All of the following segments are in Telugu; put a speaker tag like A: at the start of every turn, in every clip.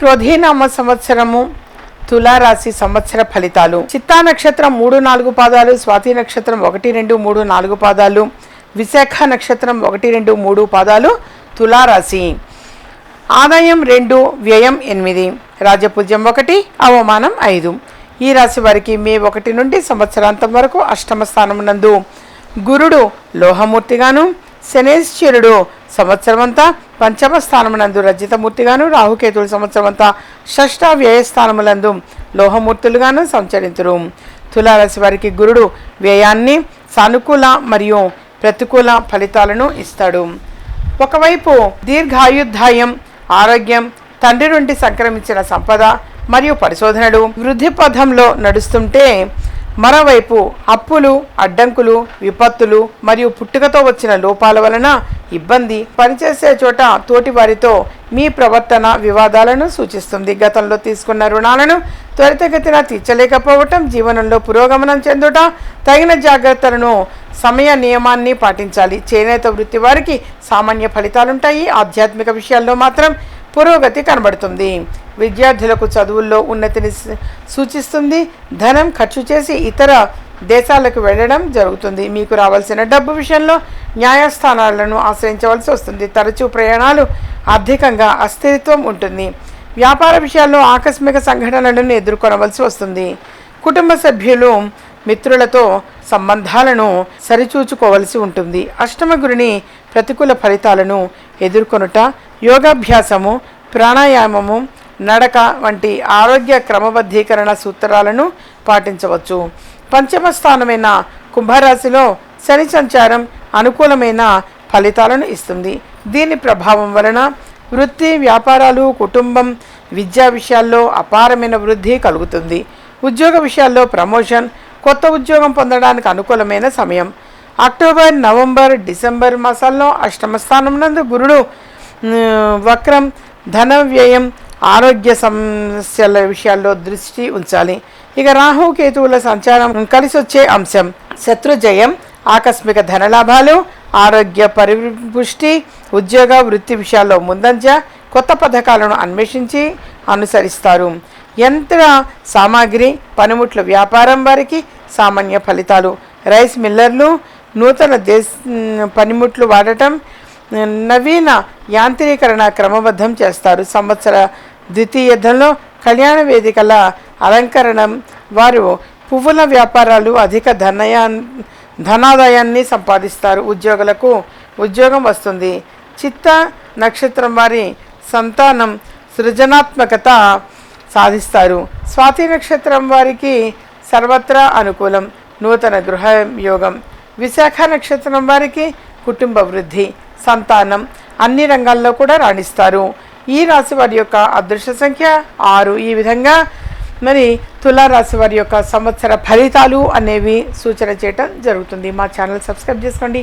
A: క్రోధీనామ సంవత్సరము తులారాశి సంవత్సర ఫలితాలు. చిత్తా నక్షత్రం మూడు నాలుగు పాదాలు స్వాతి నక్షత్రం ఒకటి రెండు మూడు నాలుగు పాదాలు విశాఖ నక్షత్రం ఒకటి రెండు మూడు పాదాలు తులారాశి. ఆదాయం రెండు వ్యయం ఎనిమిది రాజపూజ్యం ఒకటి అవమానం ఐదు. ఈ రాశి వారికి మే ఒకటి నుండి సంవత్సరాంతం వరకు అష్టమ స్థానం నందు గురుడు లోహమూర్తిగాను శనేశ్వరుడు సంవత్సరమంతా పంచమ స్థానమునందు రజితమూర్తిగాను రాహుకేతుడు సంవత్సరమంతా షష్ట వ్యయస్థానములందు లోహమూర్తులుగాను సంచరించరు తులారాశి వారికి గురుడు వ్యయాన్ని సానుకూల మరియు ప్రతికూల ఫలితాలను ఇస్తాడు. ఒకవైపు దీర్ఘాయుద్ధాయం ఆరోగ్యం తండ్రి నుండి సంక్రమించిన సంపద మరియు పరిశోధనలు వృద్ధి పథంలో నడుస్తుంటే మరోవైపు అప్పులు అడ్డంకులు విపత్తులు మరియు పుట్టుకతో వచ్చిన లోపాల వలన ఇబ్బంది పనిచేసే చోట తోటి వారితో మీ ప్రవర్తన వివాదాలను సూచిస్తుంది. గతంలో తీసుకున్న రుణాలను త్వరితగతిన తీర్చలేకపోవటం జీవనంలో పురోగమనం చెందుట తగిన జాగ్రత్తలను సమయ నియమాన్ని పాటించాలి. చేనేత వృత్తి వారికి సామాన్య ఫలితాలుంటాయి. ఆధ్యాత్మిక విషయాల్లో మాత్రం పురోగతి కనబడుతుంది. విద్యార్థులకు చదువుల్లో ఉన్నతిని సూచిస్తుంది. ధనం ఖర్చు చేసి ఇతర దేశాలకు వెళ్ళడం జరుగుతుంది. మీకు రావాల్సిన డబ్బు విషయంలో న్యాయస్థానాలను ఆశ్రయించవలసి వస్తుంది. తరచూ ప్రయాణాలు ఆర్థికంగా అస్థిరత్వం ఉంటుంది. వ్యాపార విషయాల్లో ఆకస్మిక సంఘటనలను ఎదుర్కొనవలసి వస్తుంది. కుటుంబ సభ్యులు మిత్రులతో సంబంధాలను సరిచూచుకోవలసి ఉంటుంది. అష్టమ గురిని ప్రతికూల ఫలితాలను ఎదుర్కొనుట యోగాభ్యాసము ప్రాణాయామము నడక వంటి ఆరోగ్య క్రమబద్ధీకరణ సూత్రాలను పాటించవచ్చు. పంచమ స్థానమైన కుంభరాశిలో శని సంచారం అనుకూలమైన ఫలితాలను ఇస్తుంది. దీని ప్రభావం వలన వృత్తి వ్యాపారాలు కుటుంబం విద్యా విషయాల్లో అపారమైన వృద్ధి కలుగుతుంది. ఉద్యోగ విషయాల్లో ప్రమోషన్ కొత్త ఉద్యోగం పొందడానికి అనుకూలమైన సమయం. అక్టోబర్ నవంబర్ డిసెంబర్ మాసాల్లో అష్టమ స్థానం నందు గురుడు వక్రం ధన వ్యయం ఆరోగ్య సమస్యల విషయాల్లో దృష్టి ఉంచాలి. ఇక రాహు కేతువుల సంచారం కలిసి వచ్చే అంశం శత్రుజయం ఆకస్మిక ధనలాభాలు ఆరోగ్య పరిపుష్టి ఉద్యోగ వృత్తి విషయాల్లో ముందంజ కొత్త పథకాలను అన్వేషించి అనుసరిస్తారు. యంత్ర సామాగ్రి పనిముట్ల వ్యాపారం వారికి సామాన్య ఫలితాలు. రైస్ మిల్లర్లు నూతన దేశ పనిముట్లు వాడటం నవీన యాంత్రీకరణ క్రమబద్ధం చేస్తారు. సంవత్సర ద్వితీయర్థంలో కళ్యాణ వేదికల అలంకరణం. వారు పువ్వుల వ్యాపారాలు అధిక ధనయా ధనాదాయాన్ని సంపాదిస్తారు. ఉద్యోగులకు ఉద్యోగం వస్తుంది. చిత్త నక్షత్రం వారి సంతానం సృజనాత్మకత సాధిస్తారు. స్వాతి నక్షత్రం వారికి సర్వత్రా అనుకూలం. నూతన గృహ యోగం. విశాఖ నక్షత్రం వారికి కుటుంబ వృద్ధి సంతానం అన్ని రంగాల్లో కూడా రాణిస్తారు. ఈ రాశి వారి యొక్క అదృష్ట సంఖ్య ఆరు. ఈ విధంగా మరి తులారాశి వారి యొక్క సంవత్సర ఫలితాలు అనేవి సూచన చేయటం జరుగుతుంది. మా ఛానల్ సబ్స్క్రైబ్ చేసుకోండి.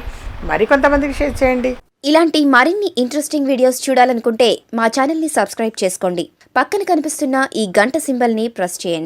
A: మరికొంతమందికి షేర్ చేయండి.
B: ఇలాంటి మరిన్ని ఇంట్రెస్టింగ్ వీడియోస్ చూడాలనుకుంటే మా ఛానల్ని సబ్స్క్రైబ్ చేసుకోండి. పక్కన కనిపిస్తున్న ఈ గంట సింబల్ని ప్రెస్ చేయండి.